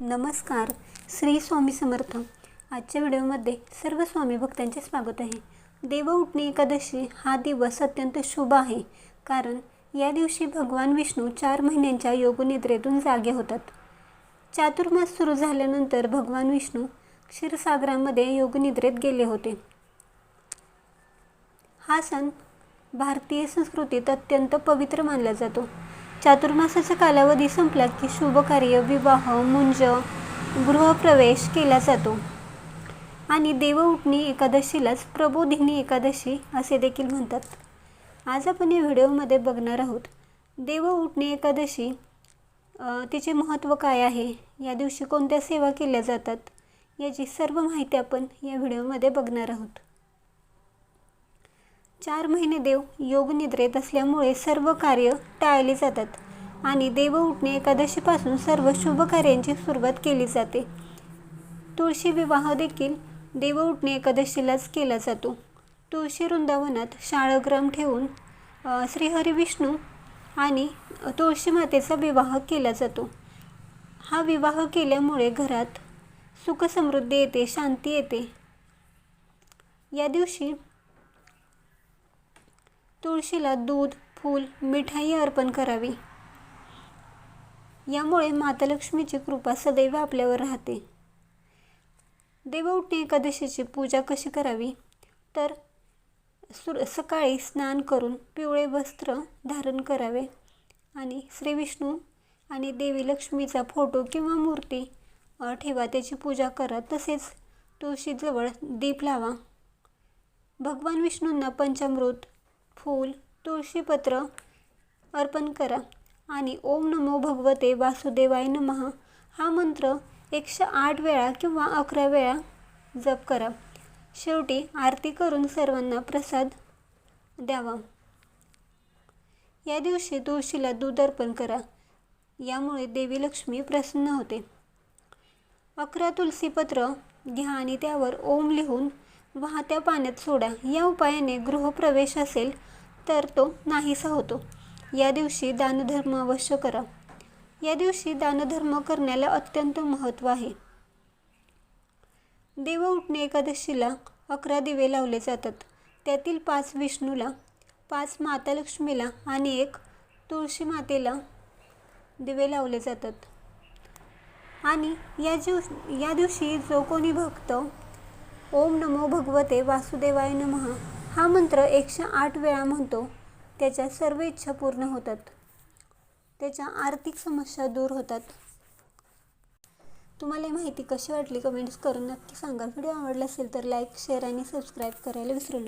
नमस्कार श्री स्वामी समर्थ. आजच्या व्हिडिओमध्ये सर्व स्वामी भक्तांचे स्वागत आहे. देव उठणी एकादशी हा दिवस अत्यंत शुभ आहे. कारण या दिवशी भगवान विष्णू चार महिन्यांच्या योगनिद्रेतून जागे होतात. चातुर्मास सुरू झाल्यानंतर भगवान विष्णू क्षीरसागरामध्ये योगनिद्रेत गेले होते. हा सण भारतीय संस्कृतीत अत्यंत पवित्र मानला जातो. चातुर्मासाचा कालावधी संपला की शुभ कार्य विवाह मुंज गृहप्रवेश केला जातो. आणि देव उठणी एकादशीलाच प्रबोधिनी एकादशी असे देखील म्हणतात. आज आपण या व्हिडिओमध्ये बघणार आहोत देव उठणी एकादशी तिचे महत्त्व काय आहे? या दिवशी कोणत्या सेवा केल्या जातात? याची सर्व माहिती आपण या व्हिडिओमध्ये बघणार आहोत. चार महिने देव योगनिद्रेत असल्यामुळे सर्व कार्य टाळली जातात आणि देव उठणे एकादशीपासून सर्व शुभ कार्यांची सुरुवात केली जाते. तुळशी विवाह देखील देव उठणे एकादशीलाच केला जातो. तुळशी वृंदावनात शाळग्राम ठेवून श्रीहरी विष्णू आणि तुळशी मातेचा विवाह केला जातो. हा विवाह केल्यामुळे घरात सुखसमृद्धी येते शांती येते. या दिवशी तुळशीला दूध फूल मिठाई अर्पण करावी. यामुळे माता लक्ष्मीची कृपा सदैव आपल्यावर राहते. देवउठणी एकादशीची पूजा कशी करावी? तर सुर सकाळी स्नान करून पिवळे वस्त्र धारण करावे आणि श्री विष्णू आणि देवी लक्ष्मीचा फोटो किंवा मूर्ती ठेवा. त्याची पूजा करा. तसेच तुळशीजवळ दीप लावा. भगवान विष्णूंना पंचामृत फूल तुळशीपत्र अर्पण करा आणि ओम नमो भगवते वासुदेवाय नमः. हा मंत्र एकशे आठ वेळा किंवा अकरा वेळा जप करा. शेवटी आरती करून सर्वांना प्रसाद द्यावा. या दिवशी तुळशीला दूध अर्पण करा. यामुळे देवी लक्ष्मी प्रसन्न होते. अकरा तुलसीपत्र घ्या आणि त्यावर ओम लिहून वाहत्या पाण्यात सोडा. या उपायाने गृहप्रवेश असेल तर तो नाहीसा होतो. या दिवशी दानधर्म अवश्य करा. या दिवशी दानधर्म करण्याला अत्यंत महत्त्व आहे. देव उठणे एकादशीला अकरा दिवे लावले जातात. त्यातील पाच विष्णूला पाच माता लक्ष्मीला आणि एक तुळशी मातेला दिवे लावले जातात. आणि या दिव या दिवशी जो कोणी भक्त ओम नमो भगवते वासुदेवाय नमः हा मंत्र एकशे आठ वेळा म्हणतो. त्याच्या सर्व इच्छा पूर्ण होतात. त्याच्या आर्थिक समस्या दूर होतात. तुम्हाला ही माहिती कशी वाटली? कमेंट्स करून नक्की सांगा. व्हिडिओ आवडला असेल तर लाईक शेअर आणि सबस्क्राईब करायला विसरू नका.